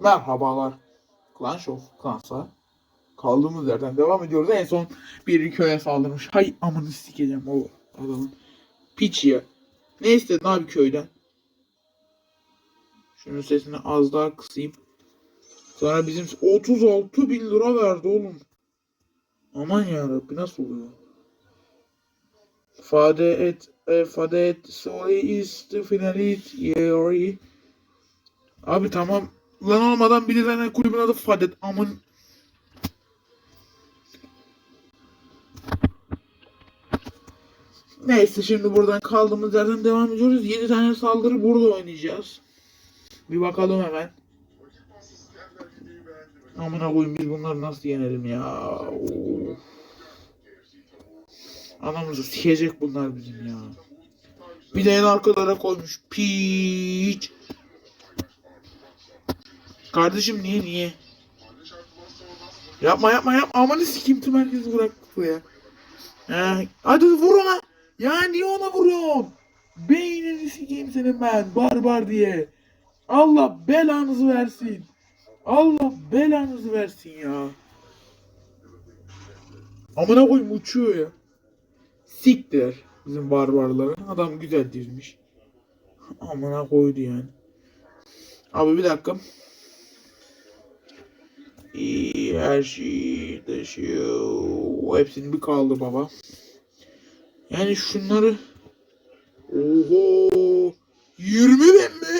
Merhabalar. Clash of Clans'a kaldığımız yerden devam ediyoruz. En son bir köye saldırmış. Hay amını sikeceğim o adamın. Piç ya. Ne istedin abi köyden? Şunun sesini az daha kısayım. Sonra bizim 36 bin lira verdi oğlum. Aman yarabbi nasıl oluyor? Fade et, e, fade et, sorry is the finalit, yeah, Abi tamam. Lan olmadan bir zaten kulübün adı Fadet. Amın. Neyse şimdi buradan kaldığımız yerden devam ediyoruz. 7 tane saldırı burada oynayacağız. Bir bakalım hemen. Amına koyayım biz bunları nasıl yenelim ya. Anamızı sikecek bunlar bizim ya. Bir de en arkalara koymuş. Piç. Kardeşim niye niye? Yapma yapma yapma. Amanı sikeyim tüm herkesi bırak buraya. He, hadi vur ona. Ya niye ona vuruyorsun? Beynini sikeyim senin ben. Barbar diye. Allah belanızı versin. Allah belanızı versin ya. Amına koyayım uçuyor ya. Siktir bizim barbarları. Adam güzel dizmiş. Amına koydu yani. Abi bir dakika. Her şey taşıyor. Hepsini bir kaldı baba. Yani şunları Oho 20 bin mi?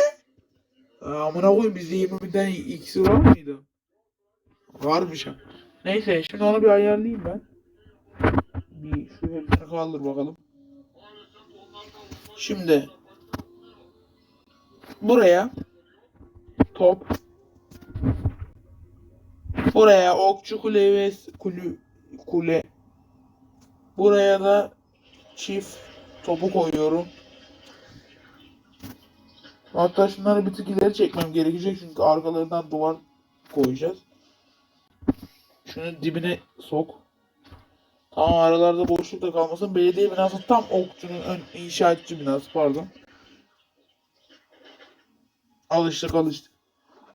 Amına koyayım bizde 20 binden ikisi var mıydı? Varmış ha. Neyse şimdi onu bir ayarlayayım ben. Bir şu hepsini kaldır bakalım. Şimdi buraya top Buraya okçu kule ve kule, kule. Buraya da çift topu koyuyorum. Hatta şunları bir tık ileri çekmem gerekecek çünkü arkalarından duvar koyacağız. Şunu dibine sok. Tamam aralarda boşluk da kalmasın. Belediye binası tam okçunun ön inşaatçı binası pardon. Alıştık alıştık.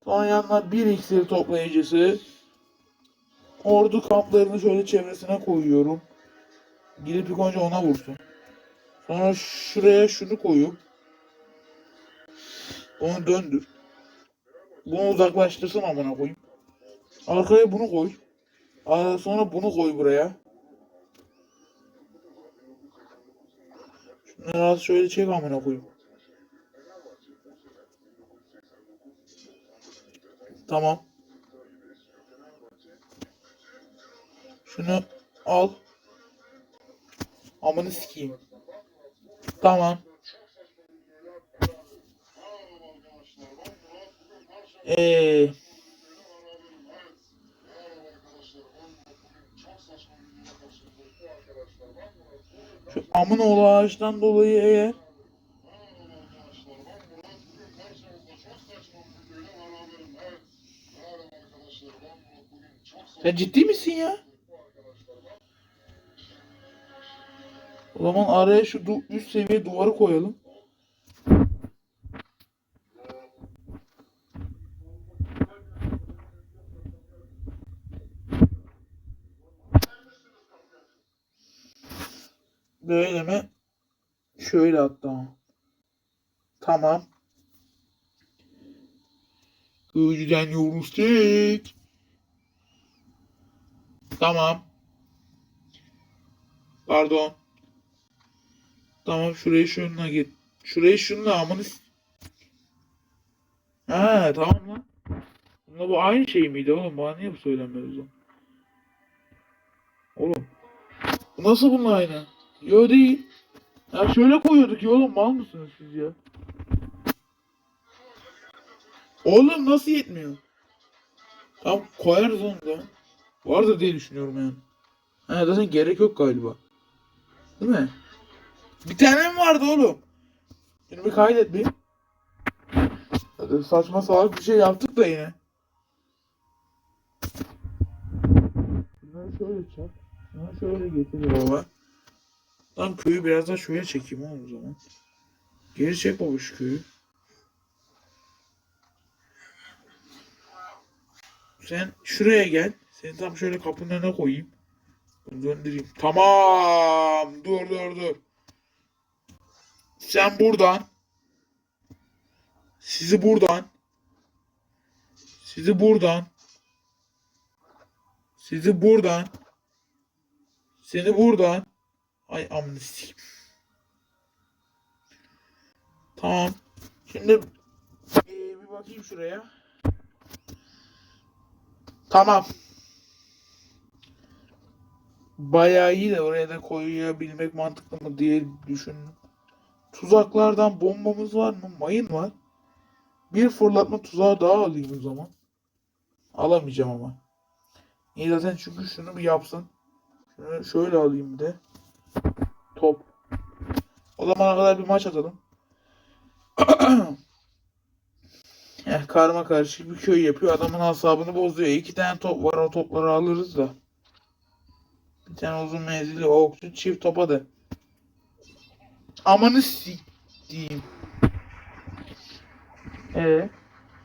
Sonra yanına bir iksir toplayıcısı. Ordu kamplarını şöyle çevresine koyuyorum. Gidip ilk önce ona vursun. Sonra şuraya şunu koyup onu döndür. Bunu uzaklaştırsın amına koyayım. Arkaya bunu koy. Sonra bunu koy buraya. Şunları az şöyle çek amına koyayım. Tamam. Şunu al. Amanı sikeyim. Tamam. Ee, şu amın oğlu ağaçtan dolayı eğer Sen ciddi misin ya? O zaman araya şu üst seviye duvarı koyalım. Böyle mi? Şöyle hatta. Tamam. Önceden yorulstuk. Tamam. Pardon. Tamam şurayı şununla git. Şurayı şununla amını Ha tamam lan. Bununla bu aynı şey miydi oğlum? Bana niye bu söylenmedi o zaman? Oğlum. Bu nasıl bununla aynı? Yo değil. Ya şöyle koyuyorduk ya oğlum mal mısınız siz ya? Oğlum nasıl yetmiyor? Tamam koyarız onu da. Vardır diye düşünüyorum yani. Ha, zaten gerek yok galiba. Değil mi? Bir tane mi vardı oğlum? Şunu bir kaydet bir. Saçma salak bir şey yaptık da yine. Bunları şöyle çak. Şunu şöyle getir baba. Lan köyü biraz daha şuraya çekeyim oğlum o zaman. Geri çek baba şu köyü. Sen şuraya gel. Seni tam şöyle kapının önüne koyayım. Döndüreyim. Tamam. Dur dur dur. Sen buradan. Sizi buradan. Sizi buradan. Sizi buradan. Seni buradan. Ay sikeyim. Tamam. Şimdi ee, bir bakayım şuraya. Tamam. Bayağı iyi de oraya da koyabilmek mantıklı mı diye düşündüm. Tuzaklardan bombamız var mı? Mayın var. Bir fırlatma tuzağı daha alayım o zaman. Alamayacağım ama. İyi zaten çünkü şunu bir yapsın. Şunu şöyle alayım bir de. Top. O zamana kadar bir maç atalım. Eh, karma karışık bir köy yapıyor. Adamın asabını bozuyor. İki tane top var. O topları alırız da. Bir tane uzun menzilli okçu çift topa da. Amanı siktiğim. Ee?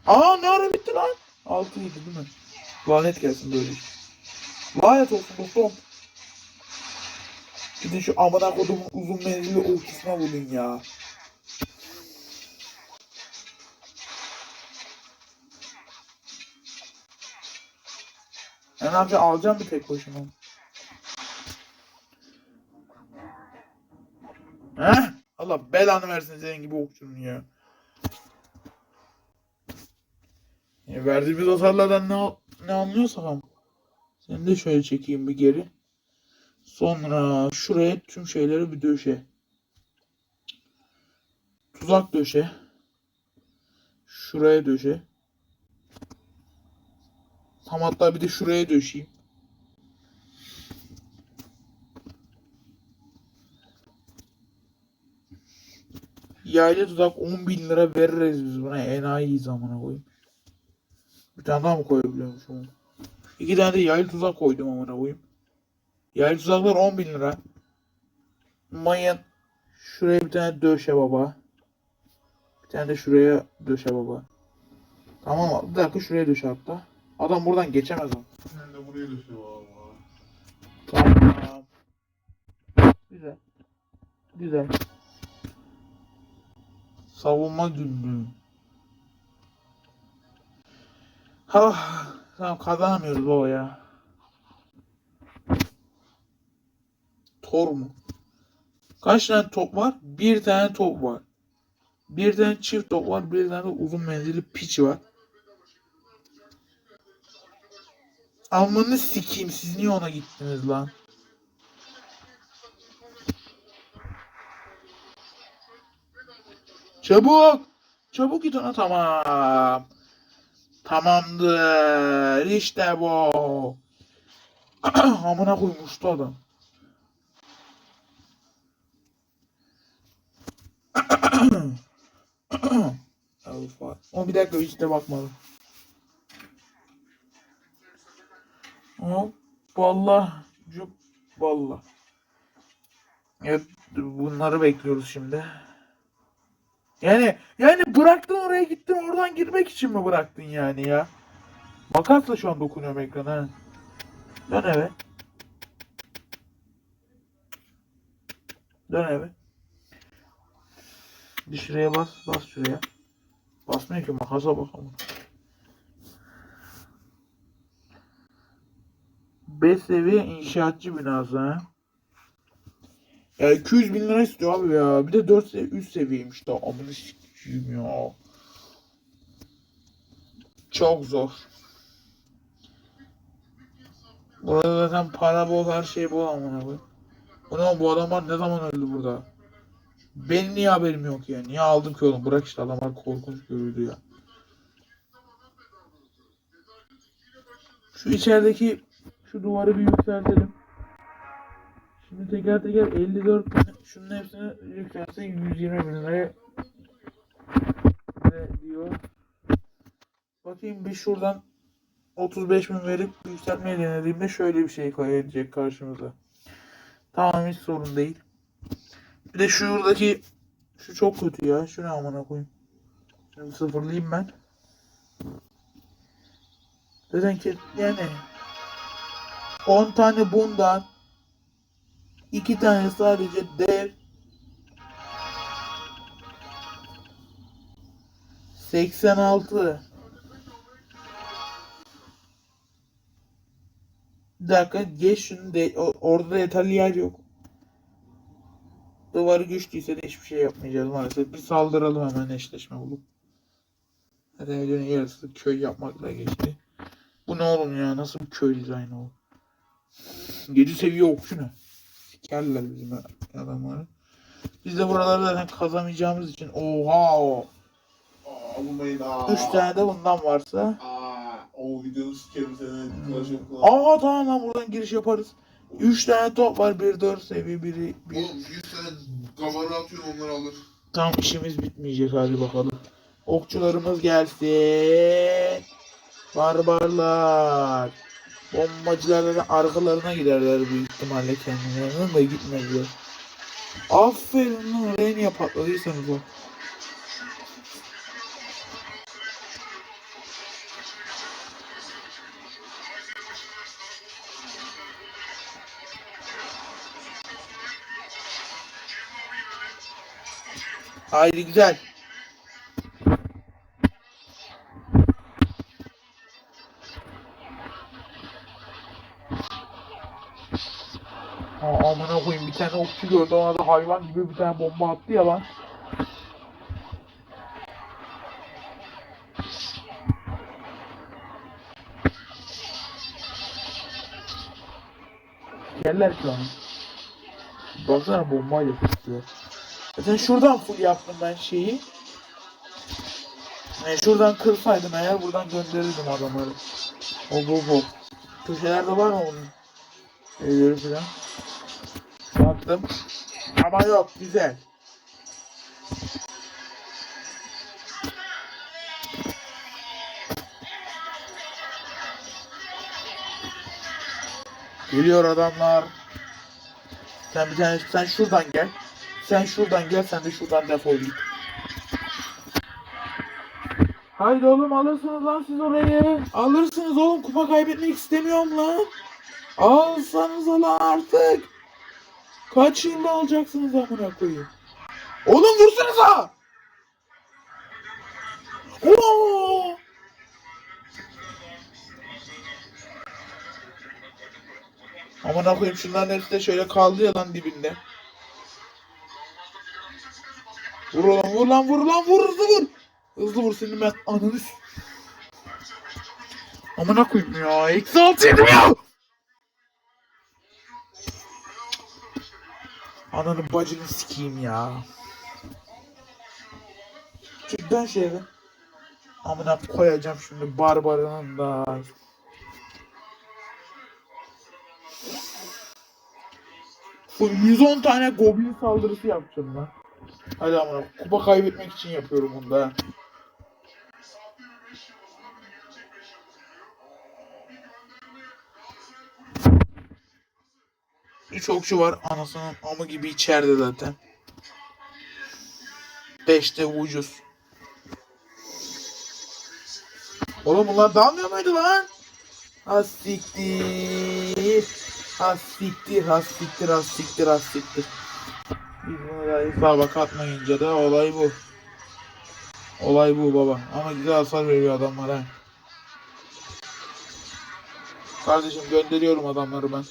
Aa ne ara bitti lan? 6 yedi değil mi? Lanet gelsin böyle. Lanet olsun dostum. Gidin şu amına kodumun uzun menzilli okçusuna vurun ya. Ben yapacağım? Alacağım bir tek başıma. Heh? Allah belanı versin senin gibi okçunun ya. ya verdiğimiz hasarlardan ne, ne anlıyorsak ama. Seni de şöyle çekeyim bir geri. Sonra şuraya tüm şeyleri bir döşe. Tuzak döşe. Şuraya döşe. Tam hatta bir de şuraya döşeyim. Yaylı tuzak 10 bin lira veririz biz buna. Enayi zamana koyayım. Bir tane daha mı koyabiliyormuşum? İki tane de yaylı tuzak koydum amına koyayım. Yaylı tuzaklar 10 bin lira. Mayın. Şuraya bir tane döşe baba. Bir tane de şuraya döşe baba. Tamam? Bir dakika şuraya döşe hatta. Adam buradan geçemez ama. Sen de buraya düşüyor valla. Tamam. Güzel. Güzel. Savunma günlüğü. Ha, tamam kazanamıyoruz baba ya. Tor mu? Kaç tane top var? Bir tane top var. Bir tane çift top var. Bir tane de uzun menzilli piç var. Almanı sikeyim siz niye ona gittiniz lan? Çabuk! Çabuk git ona tamam. Tamamdır. İşte bu. Amına koymuştu adam. O bir dakika hiç de bakmadım. Hop. Valla. Cup. Valla. Evet bunları bekliyoruz şimdi. Yani yani bıraktın oraya gittin oradan girmek için mi bıraktın yani ya? Makasla şu an dokunuyorum ekrana. Dön eve. Dön eve. Bir şuraya bas, bas şuraya. Basmıyor ki makasa bakalım. 5 seviye inşaatçı binası ha. Ya 200 bin lira istiyor abi ya. Bir de 4 seviye, 3 seviyeymiş daha. Amına sikiyim ya. Çok zor. Burada zaten para bol her şey bol amına koyayım. Ne bu adamlar ne zaman öldü burada? Benim niye haberim yok ya? Niye aldım ki oğlum? Bırak işte adamlar korkunç görüldü ya. Şu içerideki şu duvarı bir yükseltelim. Şimdi teker teker 54 bin, şunun hepsini yükseltse 120 bin liraya ne diyor. Bakayım bir şuradan 35 bin verip yükseltmeye denediğimde şöyle bir şey koyacak karşımıza. Tamam hiç sorun değil. Bir de şuradaki şu çok kötü ya. Şunu amına koyayım. Şimdi sıfırlayayım ben. Zaten ki yani 10 tane bundan 2 tane sadece dev 86 Bir dakika geç şunu de orada da yeterli yer yok. Duvarı güçlüyse de hiçbir şey yapmayacağız maalesef. Bir saldıralım hemen eşleşme bulup. Zaten videonun yarısı köy yapmakla geçti. Bu ne oğlum ya? Nasıl bir köy dizaynı o? 7 seviye okçu? Sikerler bizim adamları. Biz de buraları zaten kazamayacağımız için oha o. Aa alınmayın aa. 3 tane de bundan varsa. Aa o videonu sikerim seni. Yapma. Aa tamam lan buradan giriş yaparız. 3 tane top var. Biri 4 seviye, biri 1. Oğlum 100 tane kafanı atıyorsun onlar alır. Tam işimiz bitmeyecek hadi bakalım. Okçularımız gelsin. Barbarlar. Bombacıların arkalarına giderler büyük ihtimalle kendilerine de gitmediler. Aferin lan oraya niye patladıysanız o. Haydi güzel. Tane okçu gördü ona da hayvan gibi bir tane bomba attı ya lan. Geller şu an. Baksana bombayla tutuyor. Zaten şuradan full yaptım ben şeyi. Yani şuradan kırsaydım eğer buradan gönderirdim adamları. Hop hop hop. Köşelerde var mı bunun? Evleri falan. Baktım. Ama yok güzel. Geliyor adamlar. Sen bir tane sen şuradan gel. Sen şuradan gel sen de şuradan defol git. Haydi oğlum alırsınız lan siz orayı. Alırsınız oğlum kupa kaybetmek istemiyorum lan. Alsanız lan artık. Kaç yılda alacaksınız amına koyayım. Oğlum vursanıza. Oo! Amına koyayım şunların hepsi de şöyle kaldı ya lan dibinde. Vur lan vur lan vur lan vur hızlı vur. Hızlı vur senin ben ananı Amına koyayım ya. Eksi altı yedim ya. Ananın bacını sikeyim ya. Çık ben şey eve. Amına koyacağım şimdi barbarının da. Bu 110 tane goblin saldırısı yapacağım lan. Hadi amına kupa kaybetmek için yapıyorum bunu da. Üç okçu var anasının amı gibi içeride zaten. Beşte ucuz. Oğlum bunlar dalmıyor muydu lan? Ha siktir. Ha siktir, ha siktir, ha siktir, ha siktir. Biz bunu da hesaba katmayınca da olay bu. Olay bu baba. Ama güzel hasar veriyor adamlar ha. Kardeşim gönderiyorum adamları ben.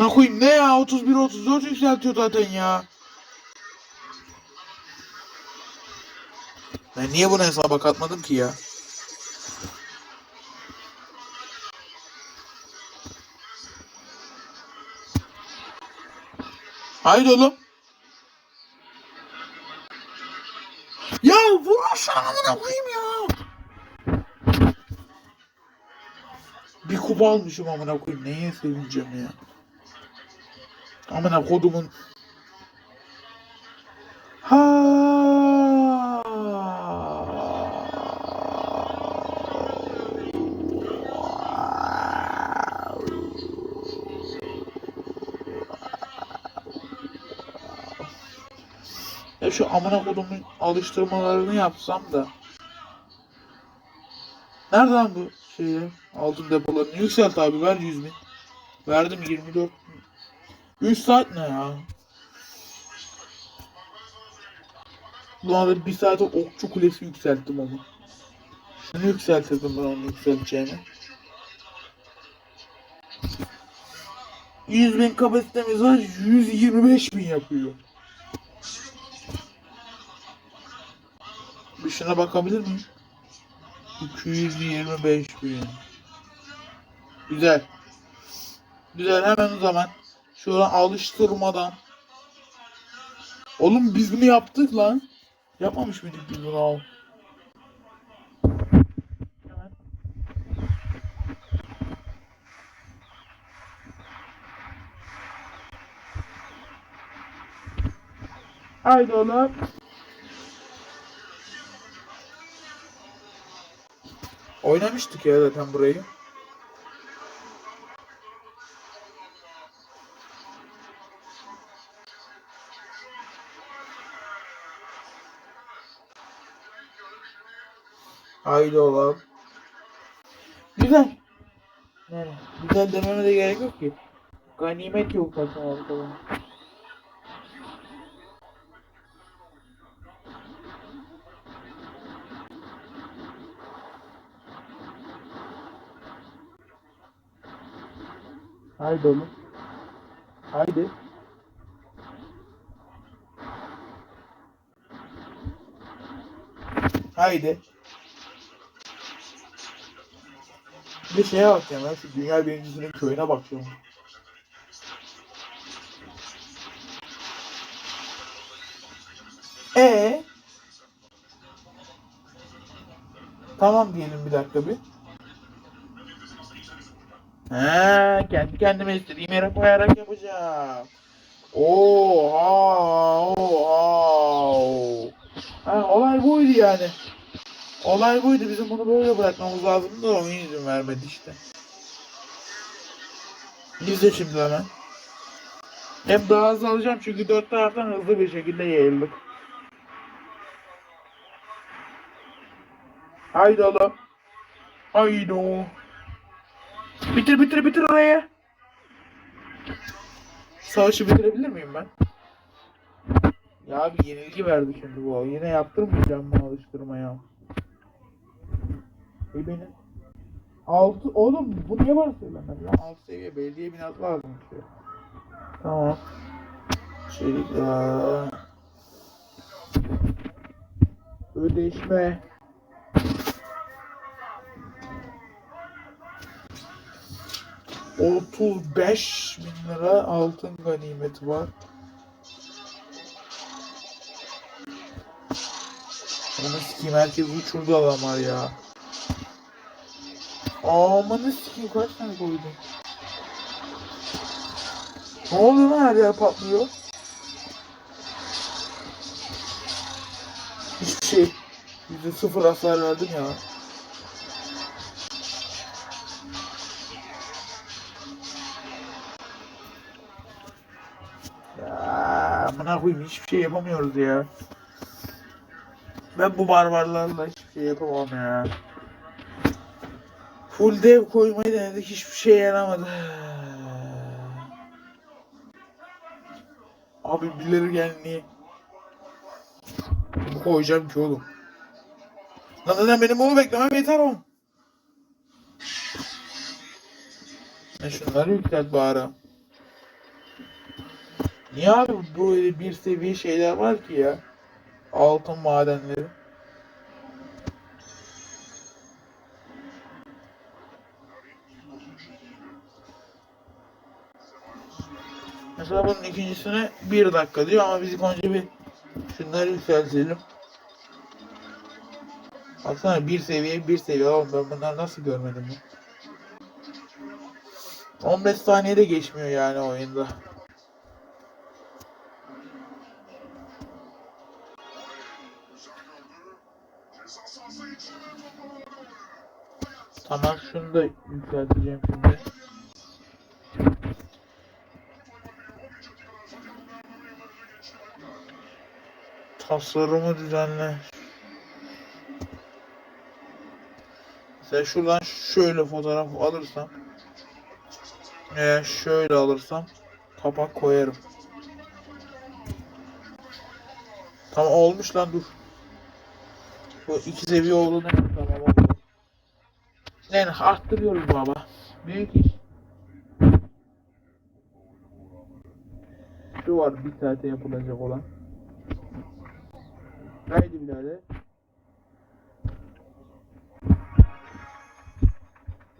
Amına koyayım ne ya 31 34 yükseltiyor zaten ya. Ben niye bunu hesaba katmadım ki ya? Haydi oğlum. Ya vur aşağı amına koyayım ya. Bir kupa almışım amına koyayım. Neye sevineceğim ya? Amına kodumun. Ha. Ya şu amına kodumun alıştırmalarını yapsam da. Nereden bu şeyi? Altın depolarını yükselt abi ver 100 bin. Verdim 24 3 saat ne ya? Bu arada bir saate okçu kulesi yükselttim onu. Şunu yükseltirdim ben onu yükselteceğimi. 100 bin kapasitemiz var 125 bin yapıyor. Bir şuna bakabilir miyim? 225 bin. Güzel. Güzel hemen o zaman. Şuradan alıştırmadan. Oğlum biz bunu yaptık lan. Yapmamış mıydık biz bunu? Hemen. Haydi oğlum. Oynamıştık ya zaten burayı. Haydi oğlum. Güzel. Yani güzel dememe de gerek yok ki. Ganimet yok zaten ortada. Haydi oğlum. Haydi. Haydi. Bir şeye bakacağım ya. Şu dünya birincisinin köyüne bakıyorum. E Tamam diyelim bir dakika bir. He, kendi kendime istediğim yere koyarak yapacağım. Oha, oha. Ha, olay buydu yani. Olay buydu. Bizim bunu böyle bırakmamız lazımdı da oyun izin vermedi işte. İzle şimdi hemen. Hem daha hızlı alacağım çünkü dört taraftan hızlı bir şekilde yayıldık. Haydi oğlum. Haydi oğlum. Bitir bitir bitir orayı. Savaşı bitirebilir miyim ben? Ya abi yenilgi verdi şimdi bu. Yine yaptırmayacağım bu alıştırmaya. E benim. Altı, oğlum bu niye var söylemedi lan? Altı seviye belediye binası lazım işte. Tamam. Ya. Ödeşme. Otuz beş bin lira altın ganimeti var. Onu sikeyim herkes uçurdu adamlar ya. Amanı sikeyim kaç tane koydum. Ne oluyor lan her yer patlıyor? Hiçbir şey. Yüzde sıfır hasar verdim. Ya amına koyayım hiçbir şey yapamıyoruz ya. Ben bu barbarlarla hiçbir şey yapamam ya. Full dev koymayı denedik hiçbir şey yaramadı. Abi birileri geldi. Koyacağım ki oğlum. Lan zaten benim onu beklemem yeter oğlum. Ya şunları yükselt bari. Niye abi böyle bir seviye şeyler var ki ya? Altın madenleri. Mesela bunun ikincisine bir dakika diyor ama biz önce bir şunları yükseltelim. Baksana bir seviye bir seviye oğlum ben bunları nasıl görmedim ya? 15 saniyede geçmiyor yani oyunda. Tamam şunu da yükselteceğim şimdi. Tasarımı düzenle. Mesela şuradan şöyle fotoğraf alırsam eğer şöyle alırsam kapak koyarım. Tamam olmuş lan dur. Bu iki seviye oldu ne? Tamam oldu. Yani arttırıyoruz baba. Büyük iş. Şu var bir saate yapılacak olan. Haydi birader.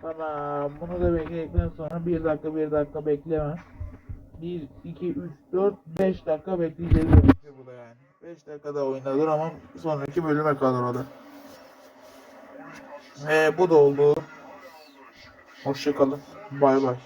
Tamam. Bunu da bekledikten sonra 1 dakika 1 dakika bekleme. 1, 2, 3, 4, 5 dakika bekleyeceğiz. Bu da yani. 5 dakikada oynadır ama sonraki bölüme kalır o da. Ve bu da oldu. Hoşçakalın. Bay bay.